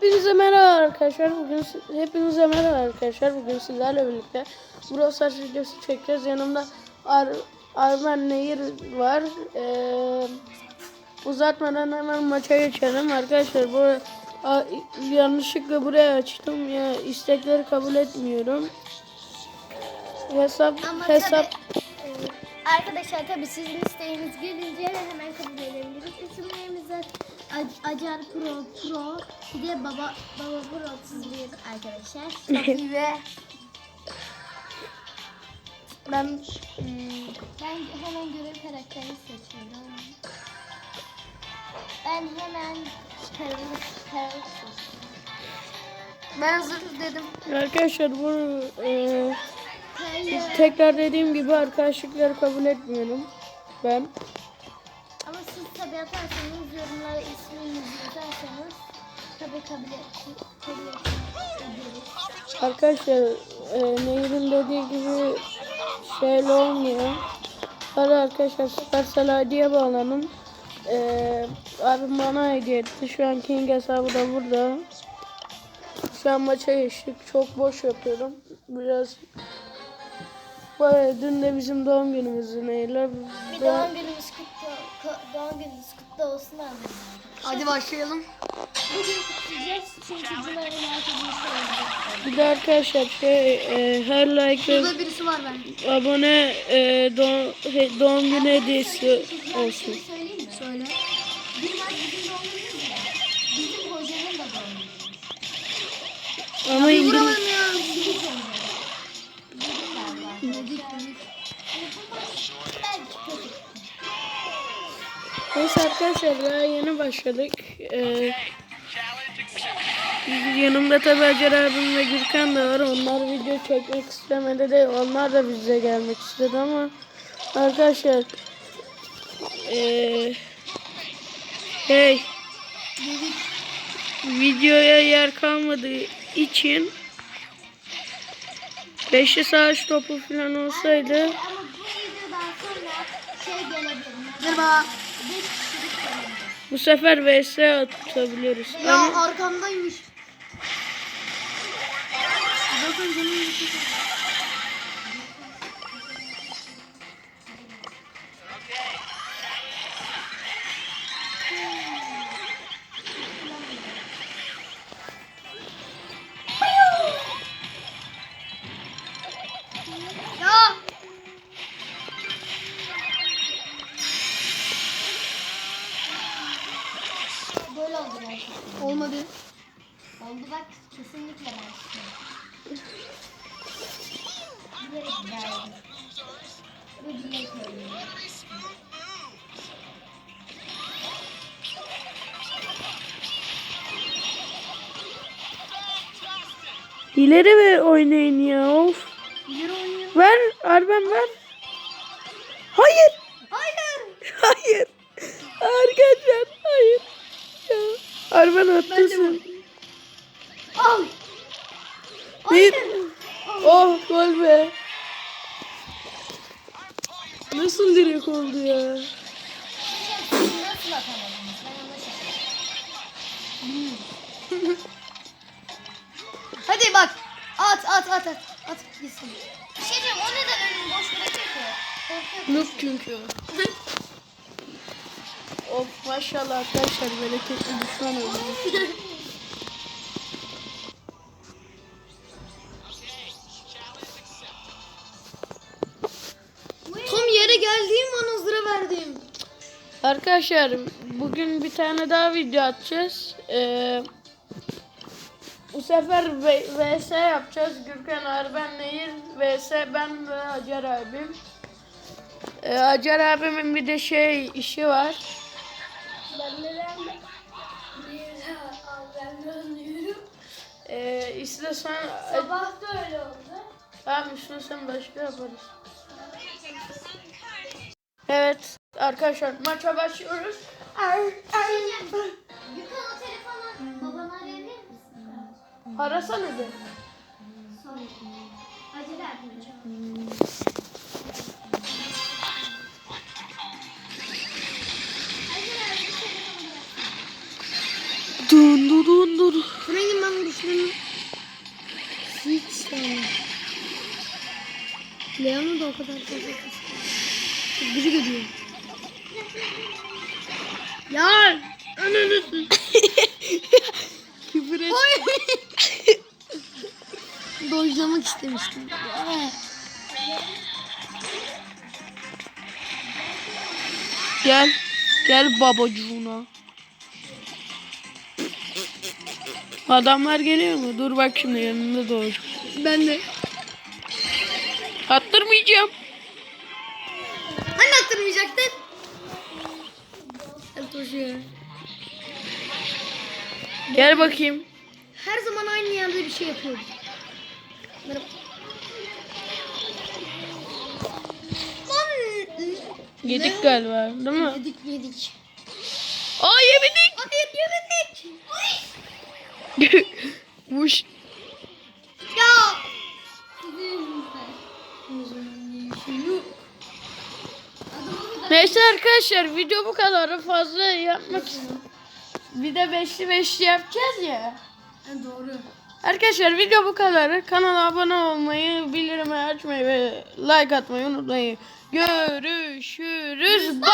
Hepinize merhaba arkadaşlar. Bugün hepinize merhaba arkadaşlar. Bugün sizlerle birlikte Brawl Stars videosu çekeceğiz. Yanımda Ar Armen Nehir var. Ee, uzatmadan hemen maça geçelim arkadaşlar. Bu a- yanlışlıkla buraya açtım ya istekleri kabul etmiyorum. Hesap Ama hesap tabii, arkadaşlar tabii sizin isteğiniz gelince hemen kabul edebiliriz. İsimlerimiz de Ac- Acar Pro Pro bir de Baba Baba Pro 31 arkadaşlar. ve ben hmm, Ben hemen görev karakterini seçiyorum. Ben hemen karalık karalık seçiyorum. Ben zırh dedim. arkadaşlar bu e, Karalık. Tekrar dediğim gibi arkadaşlıkları kabul etmiyorum. Ben. Ama siz tabii atarsanız yorumlara isminizi yazarsanız tabii kabul ederiz. Arkadaşlar e, Nehir'in dediği gibi şeyle olmuyor. Hadi arkadaşlar Supercell ID'ye bağlanın. E, abim bana hediye etti. Şu an King hesabı da burada. Şu an maça geçtik. Çok boş yapıyorum. Biraz Bayağı dün de bizim doğum günümüzdü Nehir'le. Bir doğum günümüz kutlu, doğum gününüz kutlu olsun abi. Hadi başlayalım. Bugün kutlayacağız çünkü Cuma'nın herkesin olacak. Bir de arkadaşlar şey e, her like birisi var bende. abone e, doğum, he- doğum günü hediyesi olsun. Söyleyeyim mi? Söyle. Bir maç bizim doğum günümüz ya. Bizim hocanın da doğum günü. Ama İngiliz arkadaşlar daha yeni başladık. Ee, yanımda tabi Acar abim ve Gürkan da var. Onlar video çekmek istemedi de onlar da bize gelmek istedi ama arkadaşlar ee, hey videoya yer kalmadığı için beşli savaş topu falan olsaydı şey. Merhaba. 5 kişilik gelebilir. bu sefer vs atabiliriz. Ya Ama arkamdaymış. Zaten canım Oldu bak kesinlikle ben istiyorum. Bilerek verdim. Ve bilerek öldüm. ileri ve oynayın ya of. İleri. Ver Arben ver. Hayır. Hayır. Hayır. Arkadaşlar hayır. Ya. Arben attısın. Bir. Oh gol be. Nasıl direkt oldu ya? Hadi bak. At at at at. At gitsin. Bir şey diyeyim o neden önünü boş bırakıyor ki? Noob çünkü. of maşallah arkadaşlar bereketli düşman oldu. Arkadaşlar bugün bir tane daha video atacağız. Ee, bu sefer VS yapacağız. Gürkan Arben Nehir VS ben ve Acar abim. Ee, Acar abimin bir de şey işi var. Ben neden. Ee, istiyorsan Sabah da öyle oldu. tamam istiyorsan başka yaparız. Evet Arkadaşlar maça başlıyoruz. Ar, ar. Yukarı telefonu babanı arayabilir misin? Arasana de. Sonra. Acele. Dun dun dun dun. Burayı ben güçlüyüm. Hiç sevmem. Leon'u da o kadar çok istiyorum. Gıcık ediyor. Ya önünüzü. Küfür et. Dojlamak istemiştim. Gel. Gel babacığına. Adamlar geliyor mu? Dur bak şimdi yanında doğru. Ben de. Attırmayacağım. Hani attırmayacaktın? Koşuyor. Gel bakayım. Her zaman aynı yerde bir şey yapıyorum. Merhaba. Yedik galiba değil mi? yedik yedik. Aa yemedik. Hayır yemedik. Vuş. Neyse arkadaşlar video bu kadar fazla yapmak Bir de beşli beşli yapacağız ya. Doğru. Arkadaşlar video bu kadar. Kanala abone olmayı, bildirimi açmayı ve like atmayı unutmayın. Görüşürüz. Bye.